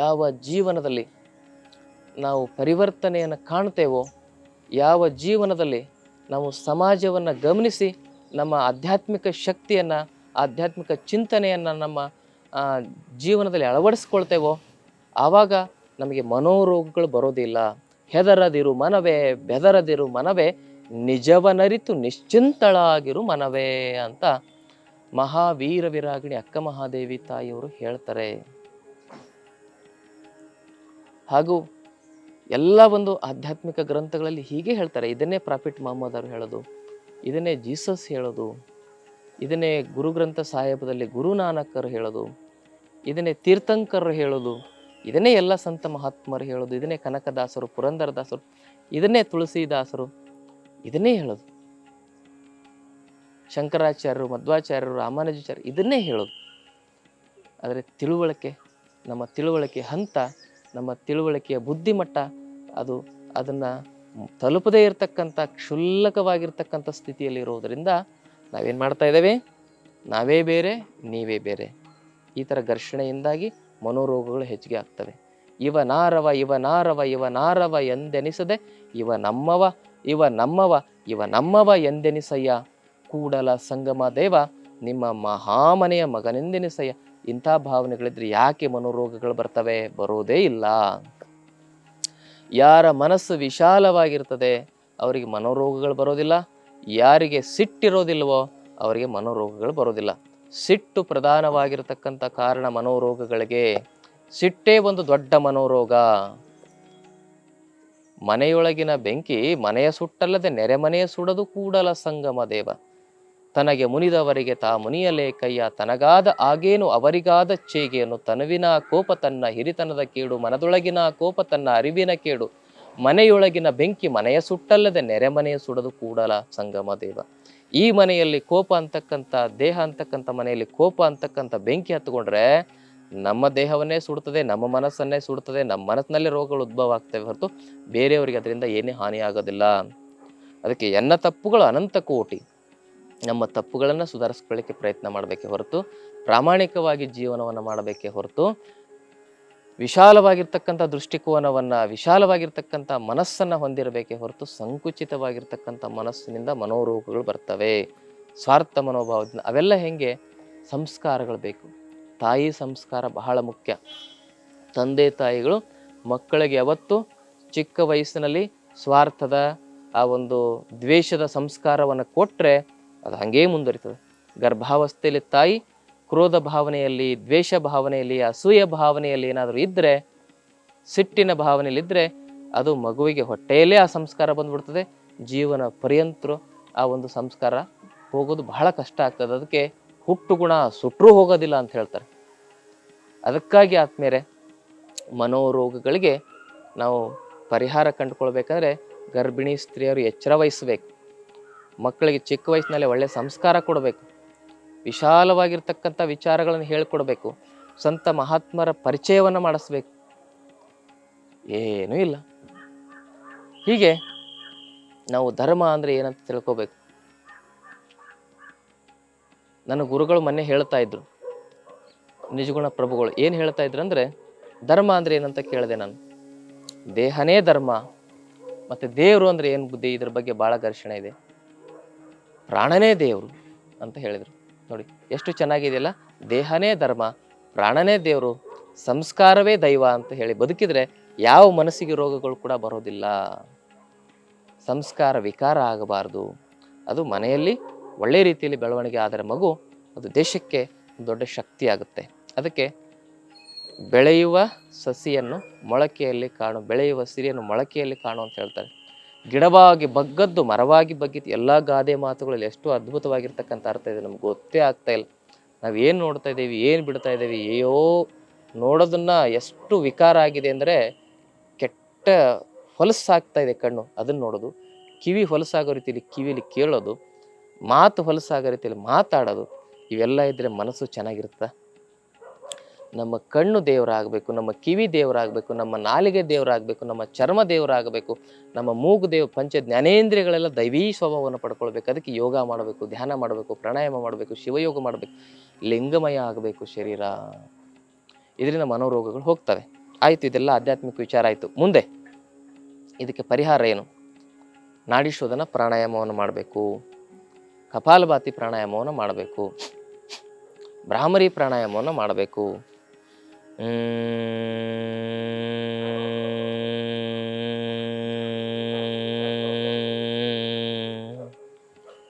ಯಾವ ಜೀವನದಲ್ಲಿ ನಾವು ಪರಿವರ್ತನೆಯನ್ನು ಕಾಣ್ತೇವೋ, ಯಾವ ಜೀವನದಲ್ಲಿ ನಾವು ಸಮಾಜವನ್ನು ಗಮನಿಸಿ ನಮ್ಮ ಆಧ್ಯಾತ್ಮಿಕ ಶಕ್ತಿಯನ್ನು, ಆಧ್ಯಾತ್ಮಿಕ ಚಿಂತನೆಯನ್ನು ನಮ್ಮ ಜೀವನದಲ್ಲಿ ಅಳವಡಿಸ್ಕೊಳ್ತೇವೋ, ಆವಾಗ ನಮಗೆ ಮನೋರೋಗಗಳು ಬರೋದಿಲ್ಲ. ಹೆದರದಿರು ಮನವೇ, ಬೆದರದಿರು ಮನವೇ, ನಿಜವನರಿತು ನಿಶ್ಚಿಂತಳಾಗಿರು ಮನವೇ ಅಂತ ಮಹಾವೀರ ವಿರಾಗಿಣಿ ಅಕ್ಕ ಮಹಾದೇವಿ ತಾಯಿಯವರು ಹೇಳ್ತಾರೆ. ಹಾಗೂ ಎಲ್ಲ ಒಂದು ಆಧ್ಯಾತ್ಮಿಕ ಗ್ರಂಥಗಳಲ್ಲಿ ಹೀಗೆ ಹೇಳ್ತಾರೆ. ಇದನ್ನೇ ಪ್ರಾಫಿಟ್ ಮೊಹಮ್ಮದ್ ಅವರು ಹೇಳೋದು, ಇದನ್ನೇ ಜೀಸಸ್ ಹೇಳೋದು, ಇದನ್ನೇ ಗುರುಗ್ರಂಥ ಸಾಹೇಬದಲ್ಲಿ ಗುರುನಾನಕರು ಹೇಳೋದು, ಇದನ್ನೇ ತೀರ್ಥಂಕರರು ಹೇಳೋದು ಇದನ್ನೇ ಎಲ್ಲ ಸಂತ ಮಹಾತ್ಮರು ಹೇಳೋದು, ಇದನ್ನೇ ಕನಕದಾಸರು, ಪುರಂದರದಾಸರು, ಇದನ್ನೇ ತುಳಸಿದಾಸರು, ಇದನ್ನೇ ಹೇಳೋದು. ಶಂಕರಾಚಾರ್ಯರು, ಮಧ್ವಾಚಾರ್ಯರು, ರಾಮಾನುಜಾಚಾರ್ಯರು ಇದನ್ನೇ ಹೇಳೋದು. ಆದರೆ ತಿಳುವಳಿಕೆ, ನಮ್ಮ ತಿಳುವಳಿಕೆ ಹಂತ, ನಮ್ಮ ತಿಳುವಳಿಕೆಯ ಬುದ್ಧಿಮಟ್ಟ, ಅದು ಅದನ್ನು ತಲುಪದೇ ಇರತಕ್ಕಂಥ, ಕ್ಷುಲ್ಲಕವಾಗಿರ್ತಕ್ಕಂಥ ಸ್ಥಿತಿಯಲ್ಲಿ ಇರೋದರಿಂದ ನಾವೇನು ಮಾಡ್ತಾ ಇದ್ದೇವೆ? ನಾವೇ ಬೇರೆ, ನೀವೇ ಬೇರೆ. ಈ ಥರ ಘರ್ಷಣೆಯಿಂದಾಗಿ ಮನೋರೋಗಗಳು ಹೆಚ್ಚಿಗೆ ಆಗ್ತವೆ. ಇವ ನಾರವ ಇವ ನಾರವ ಇವ ನಾರವ ಎಂದೆನಿಸದೆ, ಇವ ನಮ್ಮವ ಇವ ನಮ್ಮವ ಇವ ನಮ್ಮವ ಎಂದೆನಿಸಯ್ಯ. ಕೂಡಲ ಸಂಗಮ ದೇವ, ನಿಮ್ಮ ಮಹಾಮನೆಯ ಮಗನೆಂದೆನಿಸಯ್ಯ. ಇಂಥ ಭಾವನೆಗಳಿದ್ರೆ ಯಾಕೆ ಮನೋರೋಗಗಳು ಬರ್ತವೆ? ಬರೋದೇ ಇಲ್ಲ. ಯಾರ ಮನಸ್ಸು ವಿಶಾಲವಾಗಿರ್ತದೆ, ಅವರಿಗೆ ಮನೋರೋಗಗಳು ಬರೋದಿಲ್ಲ. ಯಾರಿಗೆ ಸಿಟ್ಟಿರೋದಿಲ್ವೋ, ಅವರಿಗೆ ಮನೋರೋಗಗಳು ಬರೋದಿಲ್ಲ. ಸಿಟ್ಟು ಪ್ರಧಾನವಾಗಿರತಕ್ಕಂಥ ಕಾರಣ ಮನೋರೋಗಗಳಿಗೆ ಸಿಟ್ಟೇ ಒಂದು ದೊಡ್ಡ ಮನೋರೋಗ. ಮನೆಯೊಳಗಿನ ಬೆಂಕಿ ಮನೆಯ ಸುಟ್ಟಲ್ಲದೆ ನೆರೆಮನೆಯ ಸುಡದು ಕೂಡಲ ಸಂಗಮ ದೇವ. ತನಗೆ ಮುನಿದವರಿಗೆ ತಾ ಮುನಿಯಲೇ ಕೈಯ ತನಗಾದ ಆಗೇನು ಅವರಿಗಾದ ಚೇಗೆಯನ್ನು ತನುವಿನ ಕೋಪ ತನ್ನ ಹಿರಿತನದ ಕೇಡು, ಮನದೊಳಗಿನ ಕೋಪ ತನ್ನ ಅರಿವಿನ ಕೇಡು, ಮನೆಯೊಳಗಿನ ಬೆಂಕಿ ಮನೆಯ ಸುಟ್ಟಲ್ಲದೆ ನೆರೆಮನೆಯ ಸುಡದು ಕೂಡಲ ಸಂಗಮ ದೇವ. ಈ ಮನೆಯಲ್ಲಿ ಕೋಪ ಅಂತಕ್ಕಂಥ, ದೇಹ ಅಂತಕ್ಕಂಥ ಮನೆಯಲ್ಲಿ ಕೋಪ ಅಂತಕ್ಕಂಥ ಬೆಂಕಿ ಹತ್ಕೊಂಡ್ರೆ ನಮ್ಮ ದೇಹವನ್ನೇ ಸುಡ್ತದೆ, ನಮ್ಮ ಮನಸ್ಸನ್ನೇ ಸುಡ್ತದೆ, ನಮ್ಮ ಮನಸ್ಸಿನಲ್ಲೇ ರೋಗಗಳು ಉದ್ಭವ ಆಗ್ತವೆ ಹೊರತು ಬೇರೆಯವರಿಗೆ ಅದರಿಂದ ಏನೇ ಹಾನಿ ಆಗೋದಿಲ್ಲ. ಅದಕ್ಕೆ ಎನ್ನ ತಪ್ಪುಗಳು ಅನಂತ ಕೋಟಿ. ನಮ್ಮ ತಪ್ಪುಗಳನ್ನು ಸುಧಾರಿಸ್ಕೊಳ್ಳಿಕ್ಕೆ ಪ್ರಯತ್ನ ಮಾಡಬೇಕೆ ಹೊರತು, ಪ್ರಾಮಾಣಿಕವಾಗಿ ಜೀವನವನ್ನು ಮಾಡಬೇಕೆ ಹೊರತು ವಿಶಾಲವಾಗಿರ್ತಕ್ಕಂಥ ದೃಷ್ಟಿಕೋನವನ್ನು, ವಿಶಾಲವಾಗಿರ್ತಕ್ಕಂಥ ಮನಸ್ಸನ್ನು ಹೊಂದಿರಬೇಕೆ ಹೊರತು ಸಂಕುಚಿತವಾಗಿರ್ತಕ್ಕಂಥ ಮನಸ್ಸಿನಿಂದ ಮನೋರೋಗಗಳು ಬರ್ತವೆ. ಸ್ವಾರ್ಥ ಮನೋಭಾವದಿಂದ ಅವೆಲ್ಲ ಹೆಂಗೆ? ಸಂಸ್ಕಾರಗಳು ಬೇಕು. ತಾಯಿ ಸಂಸ್ಕಾರ ಬಹಳ ಮುಖ್ಯ. ತಂದೆ ತಾಯಿಗಳು ಮಕ್ಕಳಿಗೆ ಯಾವತ್ತು ಚಿಕ್ಕ ವಯಸ್ಸಿನಲ್ಲಿ ಸ್ವಾರ್ಥದ ಆ ಒಂದು ದ್ವೇಷದ ಸಂಸ್ಕಾರವನ್ನು ಕೊಟ್ಟರೆ ಅದು ಹಾಗೇ ಮುಂದುವರಿತದೆ. ಗರ್ಭಾವಸ್ಥೆಯಲ್ಲಿ ತಾಯಿ ಕ್ರೋಧ ಭಾವನೆಯಲ್ಲಿ, ದ್ವೇಷ ಭಾವನೆಯಲ್ಲಿ, ಅಸೂಯ ಭಾವನೆಯಲ್ಲಿ ಏನಾದರೂ ಇದ್ದರೆ ಸಿಟ್ಟಿನ ಭಾವನೆಯಲ್ಲಿದ್ದರೆ ಅದು ಮಗುವಿಗೆ ಹೊಟ್ಟೆಯಲ್ಲೇ ಆ ಸಂಸ್ಕಾರ ಬಂದ್ಬಿಡ್ತದೆ. ಜೀವನ ಪರ್ಯಂತರು ಆ ಒಂದು ಸಂಸ್ಕಾರ ಹೋಗೋದು ಬಹಳ ಕಷ್ಟ ಆಗ್ತದೆ. ಅದಕ್ಕೆ ಹುಟ್ಟು ಗುಣ ಸುಟ್ಟರೂ ಹೋಗೋದಿಲ್ಲ ಅಂತ ಹೇಳ್ತಾರೆ. ಅದಕ್ಕಾಗಿ ಆದ್ಮೇಲೆ ಮನೋರೋಗಗಳಿಗೆ ನಾವು ಪರಿಹಾರ ಕಂಡುಕೊಳ್ಬೇಕಂದ್ರೆ ಗರ್ಭಿಣಿ ಸ್ತ್ರೀಯರು ಎಚ್ಚರ ವಹಿಸಬೇಕು. ಮಕ್ಕಳಿಗೆ ಚಿಕ್ಕ ವಯಸ್ಸಿನಲ್ಲೇ ಒಳ್ಳೆಯ ಸಂಸ್ಕಾರ ಕೊಡಬೇಕು. ವಿಶಾಲವಾಗಿರ್ತಕ್ಕಂಥ ವಿಚಾರಗಳನ್ನು ಹೇಳ್ಕೊಡ್ಬೇಕು. ಸಂತ ಮಹಾತ್ಮರ ಪರಿಚಯವನ್ನು ಮಾಡಿಸ್ಬೇಕು. ಏನೂ ಇಲ್ಲ. ಹೀಗೆ ನಾವು ಧರ್ಮ ಅಂದರೆ ಏನಂತ ತಿಳ್ಕೋಬೇಕು. ನನ್ನ ಗುರುಗಳು ಮೊನ್ನೆ ಹೇಳ್ತಾ ಇದ್ರು. ನಿಜಗುಣ ಪ್ರಭುಗಳು ಏನು ಹೇಳ್ತಾ ಇದ್ರು ಅಂದರೆ, ಧರ್ಮ ಅಂದರೆ ಏನಂತ ಕೇಳಿದೆ ನಾನು. ದೇಹನೇ ಧರ್ಮ, ಮತ್ತು ದೇವರು ಅಂದರೆ ಏನು ಬುದ್ಧಿ ಇದ್ರ ಬಗ್ಗೆ ಭಾಳ ಘರ್ಷಣೆ ಇದೆ. ಪ್ರಾಣನೇ ದೇವರು ಅಂತ ಹೇಳಿದರು. ನೋಡಿ, ಎಷ್ಟು ಚೆನ್ನಾಗಿದೆಯಲ್ಲ? ದೇಹನೇ ಧರ್ಮ, ಪ್ರಾಣನೇ ದೇವರು, ಸಂಸ್ಕಾರವೇ ದೈವ ಅಂತ ಹೇಳಿ ಬದುಕಿದ್ರೆ ಯಾವ ಮನಸ್ಸಿಗೆ ರೋಗಗಳು ಕೂಡ ಬರೋದಿಲ್ಲ. ಸಂಸ್ಕಾರ ವಿಕಾರ ಆಗಬಾರ್ದು. ಅದು ಮನೆಯಲ್ಲಿ ಒಳ್ಳೆ ರೀತಿಯಲ್ಲಿ ಬೆಳವಣಿಗೆ ಆದರೆ ಮಗು ಅದು ದೇಶಕ್ಕೆ ದೊಡ್ಡ ಶಕ್ತಿ ಆಗುತ್ತೆ. ಅದಕ್ಕೆ ಬೆಳೆಯುವ ಸಸಿಯನ್ನು ಮೊಳಕೆಯಲ್ಲಿ ಕಾಣು, ಬೆಳೆಯುವ ಸಿರಿಯನ್ನು ಮೊಳಕೆಯಲ್ಲಿ ಕಾಣು ಅಂತ ಹೇಳ್ತಾರೆ. ಗಿಡವಾಗಿ ಬಗ್ಗದ್ದು, ಮರವಾಗಿ ಬಗ್ಗಿದ್ದು ಎಲ್ಲ ಗಾದೆ ಮಾತುಗಳಲ್ಲಿ ಎಷ್ಟು ಅದ್ಭುತವಾಗಿರ್ತಕ್ಕಂಥ ಅರ್ಥ ಇದೆ ನಮ್ಗೆ ಗೊತ್ತೇ ಆಗ್ತಾ ಇಲ್ಲ. ನಾವು ಏನು ನೋಡ್ತಾ ಇದ್ದೀವಿ, ಏನು ಬಿಡ್ತಾ ಇದ್ದೀವಿ, ಅಯ್ಯೋ, ನೋಡೋದನ್ನ ಎಷ್ಟು ವಿಕಾರ ಆಗಿದೆ ಅಂದರೆ ಕೆಟ್ಟ ಹೊಲಸಾಗ್ತಾ ಇದೆ ಕಣ್ಣು, ಅದನ್ನು ನೋಡೋದು. ಕಿವಿ ಹೊಲಸಾಗೋ ರೀತಿಯಲ್ಲಿ ಕಿವಿಲಿ ಕೇಳೋದು, ಮಾತು ಹೊಲಸಾಗೋ ರೀತಿಯಲ್ಲಿ ಮಾತಾಡೋದು, ಇವೆಲ್ಲ ಇದ್ದರೆ ಮನಸ್ಸು ಚೆನ್ನಾಗಿರುತ್ತಾ? ನಮ್ಮ ಕಣ್ಣು ದೇವರಾಗಬೇಕು, ನಮ್ಮ ಕಿವಿ ದೇವರಾಗಬೇಕು, ನಮ್ಮ ನಾಲಿಗೆ ದೇವರಾಗಬೇಕು, ನಮ್ಮ ಚರ್ಮ ದೇವರಾಗಬೇಕು, ನಮ್ಮ ಮೂಗು ದೇವ, ಪಂಚ ಜ್ಞಾನೇಂದ್ರಿಯಗಳೆಲ್ಲ ದೈವೀ ಸ್ವಭಾವವನ್ನು ಪಡ್ಕೊಳ್ಬೇಕು. ಅದಕ್ಕೆ ಯೋಗ ಮಾಡಬೇಕು, ಧ್ಯಾನ ಮಾಡಬೇಕು, ಪ್ರಾಣಾಯಾಮ ಮಾಡಬೇಕು, ಶಿವಯೋಗ ಮಾಡಬೇಕು, ಲಿಂಗಮಯ ಆಗಬೇಕು ಶರೀರ. ಇದರಿಂದ ಮನೋರೋಗಗಳು ಹೋಗ್ತವೆ. ಆಯಿತು, ಇದೆಲ್ಲ ಆಧ್ಯಾತ್ಮಿಕ ವಿಚಾರ ಆಯಿತು. ಮುಂದೆ, ಇದಕ್ಕೆ ಪರಿಹಾರ ಏನು? ನಾಡಿ ಶೋಧನ ಪ್ರಾಣಾಯಾಮವನ್ನು ಮಾಡಬೇಕು. ಕಪಾಲಭಾತಿ ಪ್ರಾಣಾಯಾಮವನ್ನು ಮಾಡಬೇಕು. ಭ್ರಾಮರಿ ಪ್ರಾಣಾಯಾಮವನ್ನು ಮಾಡಬೇಕು.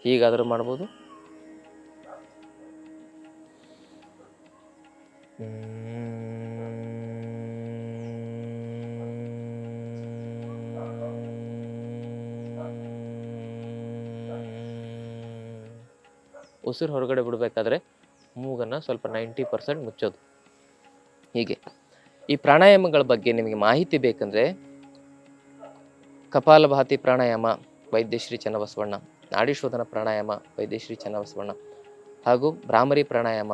ಹೀಗಾದರೂ ಮಾಡ್ಬೋದು. ಉಸಿರು ಹೊರಗಡೆ ಬಿಡಬೇಕಾದ್ರೆ ಮೂಗನ್ನು ಸ್ವಲ್ಪ ನೈಂಟಿ ಪರ್ಸೆಂಟ್ ಮುಚ್ಚೋದು. ಹೀಗೆ. ಈ ಪ್ರಾಣಾಯಾಮಗಳ ಬಗ್ಗೆ ನಿಮಗೆ ಮಾಹಿತಿ ಬೇಕಂದರೆ ಕಪಾಲಭಾತಿ ಪ್ರಾಣಾಯಾಮ, ವೈದ್ಯಶ್ರೀ ಚನ್ನಬಸವಣ್ಣ, ನಾಡಿಶೋಧನ ಪ್ರಾಣಾಯಾಮ, ವೈದ್ಯಶ್ರೀ ಚನ್ನಬಸವಣ್ಣ ಹಾಗೂ ಭ್ರಾಮರಿ ಪ್ರಾಣಾಯಾಮ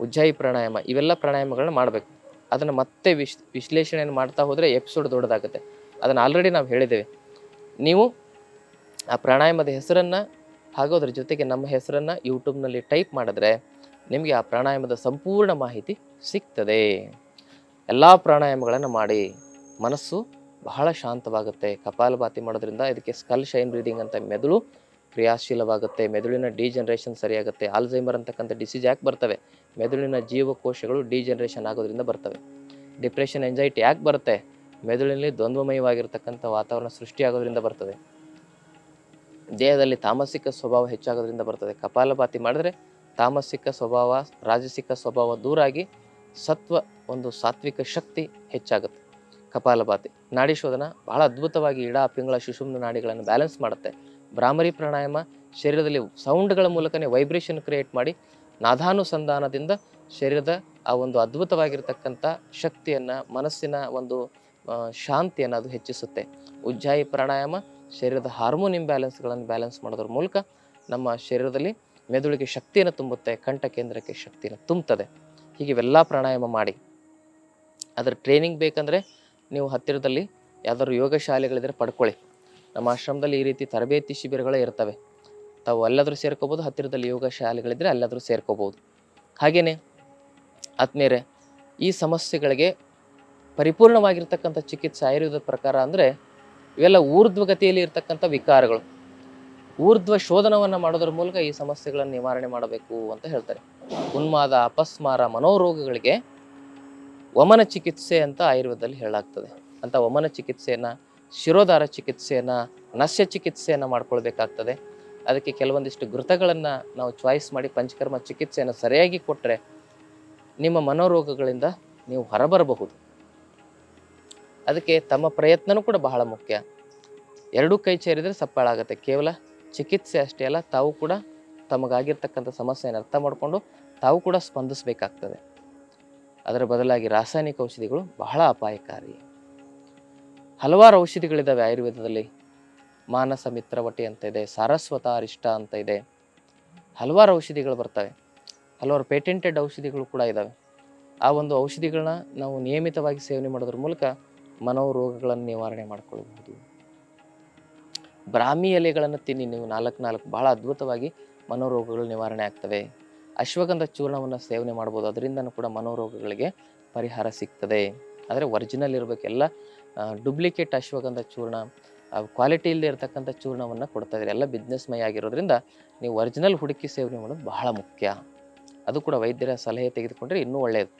ಉಜ್ಜಾಯಿ ಪ್ರಾಣಾಯಾಮ ಇವೆಲ್ಲ ಪ್ರಾಣಾಯಾಮಗಳನ್ನ ಮಾಡಬೇಕು. ಅದನ್ನು ಮತ್ತೆ ವಿಶ್ ವಿಶ್ಲೇಷಣೆಯನ್ನು ಮಾಡ್ತಾ ಹೋದರೆ ಎಪಿಸೋಡ್ ದೊಡ್ಡದಾಗುತ್ತೆ. ಅದನ್ನು ಆಲ್ರೆಡಿ ನಾವು ಹೇಳಿದ್ದೇವೆ. ನೀವು ಆ ಪ್ರಾಣಾಯಾಮದ ಹೆಸರನ್ನು ಹಾಗೂ ಅದರ ಜೊತೆಗೆ ನಮ್ಮ ಹೆಸರನ್ನು ಯೂಟ್ಯೂಬ್ನಲ್ಲಿ ಟೈಪ್ ಮಾಡಿದ್ರೆ ನಿಮಗೆ ಆ ಪ್ರಾಣಾಯಾಮದ ಸಂಪೂರ್ಣ ಮಾಹಿತಿ ಸಿಗ್ತದೆ. ಎಲ್ಲ ಪ್ರಾಣಾಯಾಮಗಳನ್ನು ಮಾಡಿ ಮನಸ್ಸು ಬಹಳ ಶಾಂತವಾಗುತ್ತೆ. ಕಪಾಲಭಾತಿ ಮಾಡೋದ್ರಿಂದ ಇದಕ್ಕೆ ಸ್ಕಲ್ ಶೈನ್ ಬ್ರೀದಿಂಗ್ ಅಂತ ಮೆದುಳು ಕ್ರಿಯಾಶೀಲವಾಗುತ್ತೆ. ಮೆದುಳಿನ ಡಿಜನರೇಷನ್ ಸರಿಯಾಗುತ್ತೆ. ಆಲ್ಝೈಮರ್ ಅಂತಕ್ಕಂಥ ಡಿಸೀಸ್ ಯಾಕೆ ಬರ್ತವೆ? ಮೆದುಳಿನ ಜೀವಕೋಶಗಳು ಡಿಜನರೇಷನ್ ಆಗೋದ್ರಿಂದ ಬರ್ತವೆ. ಡಿಪ್ರೆಷನ್ ಎಂಜೈಟಿ ಯಾಕೆ ಬರುತ್ತೆ? ಮೆದುಳಿನಲ್ಲಿ ದ್ವಂದ್ವಮಯವಾಗಿರ್ತಕ್ಕಂಥ ವಾತಾವರಣ ಸೃಷ್ಟಿಯಾಗೋದ್ರಿಂದ ಬರ್ತದೆ. ದೇಹದಲ್ಲಿ ತಾಮಸಿಕ ಸ್ವಭಾವ ಹೆಚ್ಚಾಗೋದ್ರಿಂದ ಬರ್ತದೆ. ಕಪಾಲಭಾತಿ ಮಾಡಿದ್ರೆ ತಾಮಸಿಕ ಸ್ವಭಾವ, ರಾಜಸಿಕ ಸ್ವಭಾವ ದೂರಾಗಿ ಸತ್ವ ಒಂದು ಸಾತ್ವಿಕ ಶಕ್ತಿ ಹೆಚ್ಚಾಗುತ್ತೆ. ಕಪಾಲಭಾತಿ ನಾಡಿ ಶೋಧನ ಬಹಳ ಅದ್ಭುತವಾಗಿ ಇಡ ಪಿಂಗಳ ಸುಷುಮ್ನ ನಾಡಿಗಳನ್ನು ಬ್ಯಾಲೆನ್ಸ್ ಮಾಡುತ್ತೆ. ಭ್ರಾಮರಿ ಪ್ರಾಣಾಯಾಮ ಶರೀರದಲ್ಲಿ ಸೌಂಡ್ಗಳ ಮೂಲಕನೇ ವೈಬ್ರೇಷನ್ ಕ್ರಿಯೇಟ್ ಮಾಡಿ ನಾದಾನುಸಂಧಾನದಿಂದ ಶರೀರದ ಆ ಒಂದು ಅದ್ಭುತವಾಗಿರ್ತಕ್ಕಂಥ ಶಕ್ತಿಯನ್ನು, ಮನಸ್ಸಿನ ಒಂದು ಶಾಂತಿಯನ್ನು ಅದು ಹೆಚ್ಚಿಸುತ್ತೆ. ಉಜ್ಜಾಯಿ ಪ್ರಾಣಾಯಾಮ ಶರೀರದ ಹಾರ್ಮೋನ್ ಇಂಬ್ಯಾಲೆನ್ಸ್ಗಳನ್ನು ಬ್ಯಾಲೆನ್ಸ್ ಮಾಡೋದ್ರ ಮೂಲಕ ನಮ್ಮ ಶರೀರದಲ್ಲಿ ಮೆದುಳಿಗೆ ಶಕ್ತಿಯನ್ನು ತುಂಬುತ್ತೆ, ಕಂಠ ಕೇಂದ್ರಕ್ಕೆ ಶಕ್ತಿಯನ್ನು ತುಂಬುತ್ತದೆ. ಹೀಗೆ ಇವೆಲ್ಲ ಪ್ರಾಣಾಯಾಮ ಮಾಡಿ. ಅದರ ಟ್ರೈನಿಂಗ್ ಬೇಕಂದರೆ ನೀವು ಹತ್ತಿರದಲ್ಲಿ ಯಾವ್ದಾದ್ರು ಯೋಗ ಶಾಲೆಗಳಿದ್ರೆ ಪಡ್ಕೊಳ್ಳಿ. ನಮ್ಮ ಆಶ್ರಮದಲ್ಲಿ ಈ ರೀತಿ ತರಬೇತಿ ಶಿಬಿರಗಳೇ ಇರ್ತವೆ. ತಾವು ಎಲ್ಲಾದರೂ ಸೇರ್ಕೋಬೋದು, ಹತ್ತಿರದಲ್ಲಿ ಯೋಗ ಶಾಲೆಗಳಿದ್ರೆ ಅಲ್ಲಾದರೂ ಸೇರ್ಕೋಬೋದು. ಹಾಗೆಯೇ ಆತ್ಮೀಯರೇ, ಈ ಸಮಸ್ಯೆಗಳಿಗೆ ಪರಿಪೂರ್ಣವಾಗಿರ್ತಕ್ಕಂಥ ಚಿಕಿತ್ಸೆ ಆಯುರ್ವೇದ ಪ್ರಕಾರ ಅಂದರೆ ಇವೆಲ್ಲ ಊರ್ಧ್ವಗತಿಯಲ್ಲಿ ಇರ್ತಕ್ಕಂಥ ವಿಕಾರಗಳು. ಊರ್ಧ್ವ ಶೋಧನವನ್ನು ಮಾಡೋದ್ರ ಮೂಲಕ ಈ ಸಮಸ್ಯೆಗಳನ್ನು ನಿವಾರಣೆ ಮಾಡಬೇಕು ಅಂತ ಹೇಳ್ತಾರೆ. ಉನ್ಮಾದ, ಅಪಸ್ಮಾರ, ಮನೋರೋಗಗಳಿಗೆ ವಮನ ಚಿಕಿತ್ಸೆ ಅಂತ ಆಯುರ್ವೇದದಲ್ಲಿ ಹೇಳಲಾಗ್ತದೆ. ಅಂತ ವಮನ ಚಿಕಿತ್ಸೆಯನ್ನು, ಶಿರೋಧಾರ ಚಿಕಿತ್ಸೆಯನ್ನು ನಸ್ಯ ಚಿಕಿತ್ಸೆಯನ್ನು ಮಾಡ್ಕೊಳ್ಬೇಕಾಗ್ತದೆ. ಅದಕ್ಕೆ ಕೆಲವೊಂದಿಷ್ಟು ಘೃತಗಳನ್ನು ನಾವು ಚಾಯ್ಸ್ ಮಾಡಿ ಪಂಚಕರ್ಮ ಚಿಕಿತ್ಸೆಯನ್ನು ಸರಿಯಾಗಿ ಕೊಟ್ಟರೆ ನಿಮ್ಮ ಮನೋರೋಗಗಳಿಂದ ನೀವು ಹೊರಬರಬಹುದು. ಅದಕ್ಕೆ ತಮ್ಮ ಪ್ರಯತ್ನವೂ ಕೂಡ ಬಹಳ ಮುಖ್ಯ. ಎರಡೂ ಕೈ ಸೇರಿದರೆ ಸಪ್ಪಾಳಾಗುತ್ತೆ. ಕೇವಲ ಚಿಕಿತ್ಸೆ ಅಷ್ಟೇ ಅಲ್ಲ, ತಾವು ಕೂಡ ತಮಗಾಗಿರ್ತಕ್ಕಂಥ ಸಮಸ್ಯೆಯನ್ನು ಅರ್ಥ ಮಾಡಿಕೊಂಡು ತಾವು ಕೂಡ ಸ್ಪಂದಿಸಬೇಕಾಗ್ತದೆ. ಅದರ ಬದಲಾಗಿ ರಾಸಾಯನಿಕ ಔಷಧಿಗಳು ಬಹಳ ಅಪಾಯಕಾರಿ. ಹಲವಾರು ಔಷಧಿಗಳಿದ್ದಾವೆ ಆಯುರ್ವೇದದಲ್ಲಿ. ಮಾನಸ ಮಿತ್ರವಟಿ ಅಂತ ಇದೆ, ಸಾರಸ್ವತ, ಅರಿಷ್ಟ ಅಂತ ಇದೆ. ಹಲವಾರು ಔಷಧಿಗಳು ಬರ್ತವೆ. ಹಲವಾರು ಪೇಟೆಂಟೆಡ್ ಔಷಧಿಗಳು ಕೂಡ ಇದ್ದಾವೆ ಆ ಒಂದು ಔಷಧಿಗಳನ್ನ ನಾವು ನಿಯಮಿತವಾಗಿ ಸೇವನೆ ಮಾಡೋದ್ರ ಮೂಲಕ ಮನೋರೋಗಗಳನ್ನು ನಿವಾರಣೆ ಮಾಡ್ಕೊಳ್ಬಹುದು. ಬ್ರಾಹ್ಮಿ ಎಲೆಗಳನ್ನು ತಿನ್ನಿ ನೀವು ನಾಲ್ಕು ನಾಲ್ಕು ಬಹಳ ಅದ್ಭುತವಾಗಿ ಮನೋರೋಗಗಳು ನಿವಾರಣೆ ಆಗ್ತವೆ. ಅಶ್ವಗಂಧ ಚೂರ್ಣವನ್ನು ಸೇವನೆ ಮಾಡ್ಬೋದು. ಅದರಿಂದನೂ ಕೂಡ ಮನೋರೋಗಗಳಿಗೆ ಪರಿಹಾರ ಸಿಗ್ತದೆ. ಆದರೆ ಒರಿಜಿನಲ್ ಇರಬೇಕೆಲ್ಲ ಡುಪ್ಲಿಕೇಟ್ ಅಶ್ವಗಂಧ ಚೂರ್ಣ ಕ್ವಾಲಿಟಿ ಇಲ್ಲದೆ ಇರತಕ್ಕಂಥ ಚೂರ್ಣವನ್ನು ಕೊಡ್ತಾ ಇದ್ದಾರೆ. ಎಲ್ಲ ಬಿಸ್ನೆಸ್ ಮೈ ಆಗಿರೋದ್ರಿಂದ ನೀವು ಒರಿಜಿನಲ್ ಹುಡುಕಿ ಸೇವನೆ ಮಾಡೋದು ಬಹಳ ಮುಖ್ಯ. ಅದು ಕೂಡ ವೈದ್ಯರ ಸಲಹೆ ತೆಗೆದುಕೊಂಡ್ರೆ ಇನ್ನೂ ಒಳ್ಳೆಯದು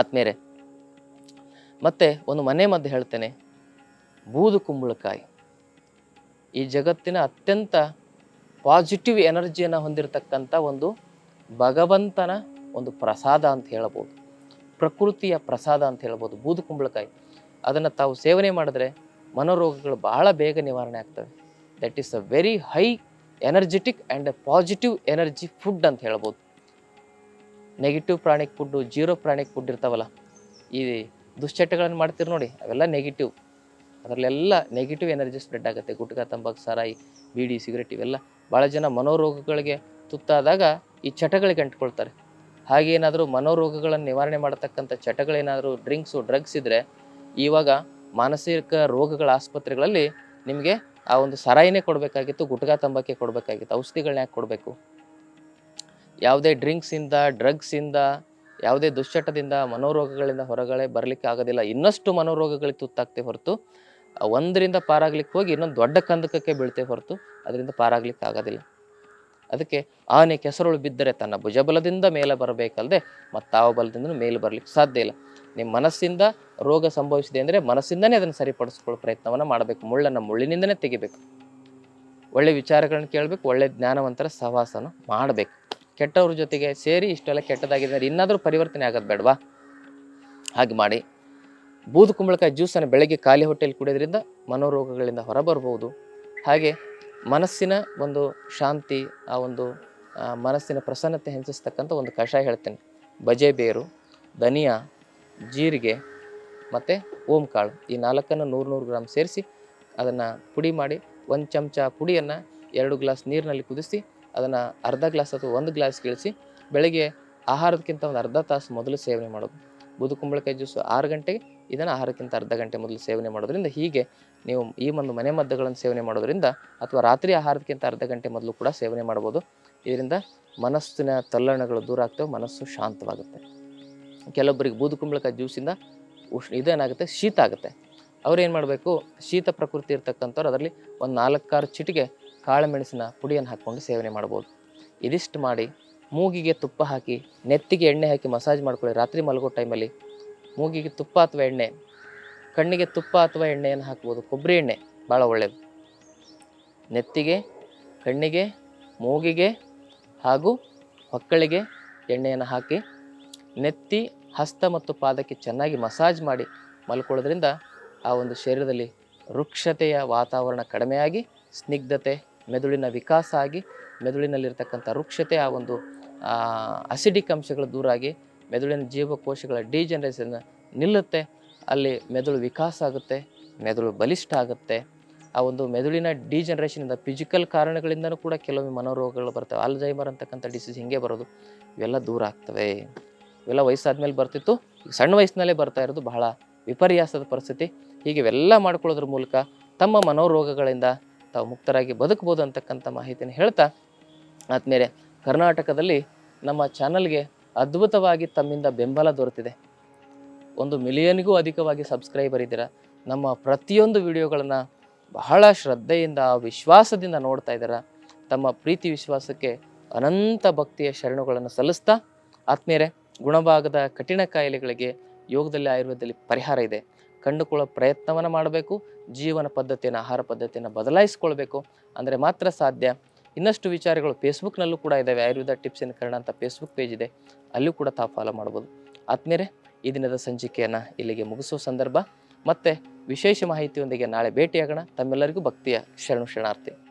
ಆತ್ಮೇರೆ ಮತ್ತೆ ಒಂದು ಮನೆ ಮದ್ದು ಹೇಳ್ತೇನೆ. ಬೂದು ಕುಂಬಳಕಾಯಿ. ಈ ಜಗತ್ತಿನ ಅತ್ಯಂತ ಪಾಸಿಟಿವ್ ಎನರ್ಜಿಯನ್ನು ಹೊಂದಿರತಕ್ಕಂಥ ಒಂದು ಭಗವಂತನ ಒಂದು ಪ್ರಸಾದ ಅಂತ ಹೇಳ್ಬೋದು ಪ್ರಕೃತಿಯ ಪ್ರಸಾದ ಅಂತ ಹೇಳ್ಬೋದು ಬೂದು ಕುಂಬಳಕಾಯಿ. ಅದನ್ನು ತಾವು ಸೇವನೆ ಮಾಡಿದ್ರೆ ಮನೋರೋಗಗಳು ಬಹಳ ಬೇಗ ನಿವಾರಣೆ ಆಗ್ತವೆ. That is a very high energetic and a positive energy food ಅಂತ ಹೇಳ್ಬೋದು negative pranic food zero pranic food ಇರ್ತಾವಲ್ಲ, ಈ ದುಶ್ಚಟಗಳನ್ನು ಮಾಡ್ತೀರಿ ನೋಡಿ, ಅವೆಲ್ಲ ನೆಗೆಟಿವ್ ಅದರಲ್ಲೆಲ್ಲ ನೆಗೆಟಿವ್ ಎನರ್ಜಿ ಸ್ಪ್ರೆಡ್ ಆಗುತ್ತೆ. ಗುಟ್ಕಾ, ತಂಬಾಕು, ಸಾರಾಯಿ, ಬೀಡಿ ಸಿಗರೆಟ್ ಇವೆಲ್ಲ ಭಾಳ ಜನ ಮನೋರೋಗಗಳಿಗೆ ತುತ್ತಾದಾಗ ಈ ಚಟಗಳಿಗೆ ಅಂಟ್ಕೊಳ್ತಾರೆ. ಹಾಗೇನಾದರೂ ಮನೋರೋಗಗಳನ್ನು ನಿವಾರಣೆ ಮಾಡತಕ್ಕಂಥ ಚಟಗಳೇನಾದರೂ ಡ್ರಿಂಕ್ಸು ಡ್ರಗ್ಸ್ ಇದ್ದರೆ ಇವಾಗ ಮಾನಸಿಕ ರೋಗಗಳ ಆಸ್ಪತ್ರೆಗಳಲ್ಲಿ ನಿಮಗೆ ಆ ಒಂದು ಸರಾಯಿನೇ ಕೊಡಬೇಕಾಗಿತ್ತು, ಗುಟ್ಕಾ, ತಂಬಾಕೆ ಕೊಡಬೇಕಾಗಿತ್ತು ಔಷಧಿಗಳನ್ನ ಯಾಕೆ ಕೊಡಬೇಕು? ಯಾವುದೇ ಡ್ರಿಂಕ್ಸಿಂದ ಡ್ರಗ್ಸಿಂದ ಯಾವುದೇ ದುಶ್ಚಟದಿಂದ ಮನೋರೋಗಗಳಿಂದ ಹೊರಗಡೆ ಬರಲಿಕ್ಕೆ ಆಗೋದಿಲ್ಲ. ಇನ್ನಷ್ಟು ಮನೋರೋಗಗಳಿಗೆ ತುತ್ತಾಗ್ತೇವೆ ಹೊರತು ಒಂದರಿಂದ ಪಾರಾಗ್ಲಿಕ್ಕೆ ಹೋಗಿ ಇನ್ನೊಂದು ದೊಡ್ಡ ಕಂದಕಕ್ಕೆ ಬೀಳ್ತೇವೆ ಹೊರತು ಅದರಿಂದ ಪಾರಾಗ್ಲಿಕ್ಕೆ ಆಗೋದಿಲ್ಲ. ಅದಕ್ಕೆ ಆನೆ ಕೆಸರುಳು ಬಿದ್ದರೆ ತನ್ನ ಭುಜಬಲದಿಂದ ಮೇಲೆ ಬರಬೇಕಲ್ಲದೆ ಮತ್ತಾವ ಬಲದಿಂದ ಮೇಲೆ ಬರಲಿಕ್ಕೆ ಸಾಧ್ಯ ಇಲ್ಲ. ನಿಮ್ಮ ಮನಸ್ಸಿಂದ ರೋಗ ಸಂಭವಿಸಿದೆ ಅಂದರೆ ಮನಸ್ಸಿಂದನೇ ಅದನ್ನು ಸರಿಪಡಿಸ್ಕೊಳ್ಳೋ ಪ್ರಯತ್ನವನ್ನು ಮಾಡಬೇಕು. ಮುಳ್ಳನ್ನು ಮುಳ್ಳಿನಿಂದನೇ ತೆಗಿಬೇಕು. ಒಳ್ಳೆ ವಿಚಾರಗಳನ್ನು ಕೇಳಬೇಕು, ಒಳ್ಳೆ ಜ್ಞಾನವಂತರ ಸಹವಾಸನ ಮಾಡಬೇಕು. ಕೆಟ್ಟವ್ರ ಜೊತೆಗೆ ಸೇರಿ ಇಷ್ಟೆಲ್ಲ ಕೆಟ್ಟದಾಗಿದೆ ಇನ್ನಾದರೂ ಪರಿವರ್ತನೆ ಆಗೋದು ಬೇಡವಾ? ಹಾಗೆ ಮಾಡಿ. ಬೂದು ಕುಂಬಳಕಾಯಿ ಜ್ಯೂಸನ್ನು ಬೆಳಗ್ಗೆ ಖಾಲಿ ಹೊಟ್ಟೆಯಲ್ಲಿ ಕುಡಿಯೋದ್ರಿಂದ ಮನೋರೋಗಗಳಿಂದ ಹೊರಬರ್ಬೋದು ಹಾಗೆ ಮನಸ್ಸಿನ ಒಂದು ಶಾಂತಿ, ಆ ಒಂದು ಮನಸ್ಸಿನ ಪ್ರಸನ್ನತೆ ಹೆಚ್ಚಿಸ್ತಕ್ಕಂಥ ಒಂದು ಕಷಾಯ ಹೇಳ್ತೇನೆ. ಬಜೆ ಬೇರು, ಧನಿಯಾ, ಜೀರಿಗೆ ಮತ್ತು ಓಂಕಾಳು ಈ ನಾಲ್ಕನ್ನು ನೂರು ನೂರು ಗ್ರಾಮ್ ಸೇರಿಸಿ ಅದನ್ನು ಪುಡಿ ಮಾಡಿ ಒಂದು ಚಮಚ ಪುಡಿಯನ್ನು ಎರಡು ಗ್ಲಾಸ್ ನೀರಿನಲ್ಲಿ ಕುದಿಸಿ ಅದನ್ನು ಅರ್ಧ ಗ್ಲಾಸ್ ಅಥವಾ ಒಂದು ಗ್ಲಾಸ್ ಇಳಿಸಿ ಬೆಳಗ್ಗೆ ಆಹಾರಕ್ಕಿಂತ ಒಂದು ಅರ್ಧ ತಾಸು ಮೊದಲು ಸೇವನೆ ಮಾಡೋದು. ಬುದುಕುಂಬಳಕಾಯಿ ಜ್ಯೂಸು ಆರು ಗಂಟೆಗೆ ಇದನ್ನು ಆಹಾರಕ್ಕಿಂತ ಅರ್ಧ ಗಂಟೆ ಮೊದಲು ಸೇವನೆ ಮಾಡೋದ್ರಿಂದ ಹೀಗೆ ನೀವು ಈ ಒಂದು ಮನೆ ಮದ್ದುಗಳನ್ನು ಸೇವನೆ ಮಾಡೋದರಿಂದ ಅಥವಾ ರಾತ್ರಿ ಆಹಾರಕ್ಕಿಂತ ಅರ್ಧ ಗಂಟೆ ಮೊದಲು ಕೂಡ ಸೇವನೆ ಮಾಡ್ಬೋದು. ಇದರಿಂದ ಮನಸ್ಸಿನ ತಲ್ಲಣಗಳು ದೂರ ಆಗ್ತವೆ, ಮನಸ್ಸು ಶಾಂತವಾಗುತ್ತೆ. ಕೆಲವೊಬ್ಬರಿಗೆ ಬೂದುಕುಂಬಳಕಾಯಿ ಜ್ಯೂಸಿಂದ ಉಷ್ಣ ಇದೇನಾಗುತ್ತೆ? ಶೀತ ಆಗುತ್ತೆ. ಅವ್ರೇನು ಮಾಡಬೇಕು? ಶೀತ ಪ್ರಕೃತಿ ಇರ್ತಕ್ಕಂಥವ್ರು ಅದರಲ್ಲಿ ಒಂದು ನಾಲ್ಕಾರು ಚಿಟಿಗೆ ಕಾಳುಮೆಣಸಿನ ಪುಡಿಯನ್ನು ಹಾಕ್ಕೊಂಡು ಸೇವನೆ ಮಾಡ್ಬೋದು. ಇದಿಷ್ಟು ಮಾಡಿ ಮೂಗಿಗೆ ತುಪ್ಪ ಹಾಕಿ, ನೆತ್ತಿಗೆ ಎಣ್ಣೆ ಹಾಕಿ ಮಸಾಜ್ ಮಾಡ್ಕೊಳ್ಳಿ. ರಾತ್ರಿ ಮಲಗೋ ಟೈಮಲ್ಲಿ ಮೂಗಿಗೆ ತುಪ್ಪ ಅಥವಾ ಎಣ್ಣೆ, ಕಣ್ಣಿಗೆ ತುಪ್ಪ ಅಥವಾ ಎಣ್ಣೆಯನ್ನು ಹಾಕ್ಬೋದು. ಕೊಬ್ಬರಿ ಎಣ್ಣೆ ಭಾಳ ಒಳ್ಳೆಯದು ನೆತ್ತಿಗೆ, ಕಣ್ಣಿಗೆ, ಮೂಗಿಗೆ ಹಾಗೂ ಮಕ್ಕಳಿಗೆ ಎಣ್ಣೆಯನ್ನು ಹಾಕಿ ನೆತ್ತಿ, ಹಸ್ತ ಮತ್ತು ಪಾದಕ್ಕೆ ಚೆನ್ನಾಗಿ ಮಸಾಜ್ ಮಾಡಿ ಮಲ್ಕೊಳ್ಳೋದ್ರಿಂದ ಆ ಒಂದು ಶರೀರದಲ್ಲಿ ವೃಕ್ಷತೆಯ ವಾತಾವರಣ ಕಡಿಮೆಯಾಗಿ, ಸ್ನಿಗ್ಧತೆ, ಮೆದುಳಿನ ವಿಕಾಸ ಆಗಿ, ಮೆದುಳಿನಲ್ಲಿರ್ತಕ್ಕಂಥ ವೃಕ್ಷತೆ ಆ ಒಂದು ಅಸಿಡಿಕ್ ಅಂಶಗಳು ದೂರ ಆಗಿ ಮೆದುಳಿನ ಜೀವಕೋಶಗಳ ಡಿಜನರೇಷನ್ ನಿಲ್ಲುತ್ತೆ. ಅಲ್ಲಿ ಮೆದುಳು ವಿಕಾಸ ಆಗುತ್ತೆ, ಮೆದುಳು ಬಲಿಷ್ಠ ಆಗುತ್ತೆ. ಆ ಒಂದು ಮೆದುಳಿನ ಡಿಜನರೇಷನಿಂದ ಫಿಸಿಕಲ್ ಕಾರಣಗಳಿಂದನೂ ಕೂಡ ಕೆಲವೊಮ್ಮೆ ಮನೋರೋಗಗಳು ಬರ್ತವೆ. ಆಲ್ಝೈಮರ್ ಅಂತಕ್ಕಂಥ ಡಿಸೀಸ್ ಹಿಂಗೆ ಬರೋದು, ಇವೆಲ್ಲ ದೂರ ಆಗ್ತವೆ. ಇವೆಲ್ಲ ವಯಸ್ಸಾದ್ಮೇಲೆ ಬರ್ತಿತ್ತು ಸಣ್ಣ ವಯಸ್ಸಿನಲ್ಲೇ ಬರ್ತಾ ಇರೋದು ಬಹಳ ವಿಪರ್ಯಾಸದ ಪರಿಸ್ಥಿತಿ. ಹೀಗೆ ಇವೆಲ್ಲ ಮಾಡ್ಕೊಳ್ಳೋದ್ರ ಮೂಲಕ ತಮ್ಮ ಮನೋರೋಗಗಳಿಂದ ತಾವು ಮುಕ್ತರಾಗಿ ಬದುಕ್ಬೋದು ಅಂತಕ್ಕಂಥ ಮಾಹಿತಿಯನ್ನು ಹೇಳ್ತಾ, ಆದ್ಮೇಲೆ ಕರ್ನಾಟಕದಲ್ಲಿ ನಮ್ಮ ಚಾನಲ್ಗೆ ಅದ್ಭುತವಾಗಿ ತಮ್ಮಿಂದ ಬೆಂಬಲ ದೊರೆತಿದೆ. ಒಂದು ಮಿಲಿಯನ್ಗೂ ಅಧಿಕವಾಗಿ ಸಬ್ಸ್ಕ್ರೈಬರ್ ಇದ್ದೀರಾ? ನಮ್ಮ ಪ್ರತಿಯೊಂದು ವಿಡಿಯೋಗಳನ್ನು ಬಹಳ ಶ್ರದ್ಧೆಯಿಂದ, ವಿಶ್ವಾಸದಿಂದ ನೋಡ್ತಾ ಇದ್ದೀರಾ? ತಮ್ಮ ಪ್ರೀತಿ ವಿಶ್ವಾಸಕ್ಕೆ ಅನಂತ ಭಕ್ತಿಯ ಶರಣುಗಳನ್ನು ಸಲ್ಲಿಸ್ತಾ, ಆತ್ಮೀಯರೇ, ಗುಣಭಾಗದ ಕಠಿಣ ಕಾಯಿಲೆಗಳಿಗೆ ಯೋಗದಲ್ಲಿ ಆಯುರ್ವೇದದಲ್ಲಿ ಪರಿಹಾರ ಇದೆ. ಕಂಡುಕೊಳ್ಳೋ ಪ್ರಯತ್ನವನ್ನು ಮಾಡಬೇಕು, ಜೀವನ ಪದ್ಧತಿಯನ್ನು, ಆಹಾರ ಪದ್ಧತಿಯನ್ನು ಬದಲಾಯಿಸ್ಕೊಳ್ಬೇಕು. ಅಂದರೆ ಮಾತ್ರ ಸಾಧ್ಯ. ಇನ್ನಷ್ಟು ವಿಚಾರಗಳು ಫೇಸ್ಬುಕ್ನಲ್ಲೂ ಕೂಡ ಇದ್ದಾವೆ ಆಯುರ್ವೇದ ಟಿಪ್ಸ್ ಇನ್ ಕನ್ನಡ ಅಂತ ಫೇಸ್ಬುಕ್ ಪೇಜ್ ಇದೆ. ಅಲ್ಲೂ ಕೂಡ ತಾವು ಫಾಲೋ ಮಾಡ್ಬೋದು. ಆತ್ಮೀಯರೇ ಈ ದಿನದ ಸಂಚಿಕೆಯನ್ನು ಇಲ್ಲಿಗೆ ಮುಗಿಸೋ ಸಂದರ್ಭ. ಮತ್ತೆ ವಿಶೇಷ ಮಾಹಿತಿಯೊಂದಿಗೆ ನಾಳೆ ಭೇಟಿಯಾಗೋಣ. ತಮ್ಮೆಲ್ಲರಿಗೂ ಭಕ್ತಿಯ ಶರಣು ಶರಣಾರ್ಥಿ.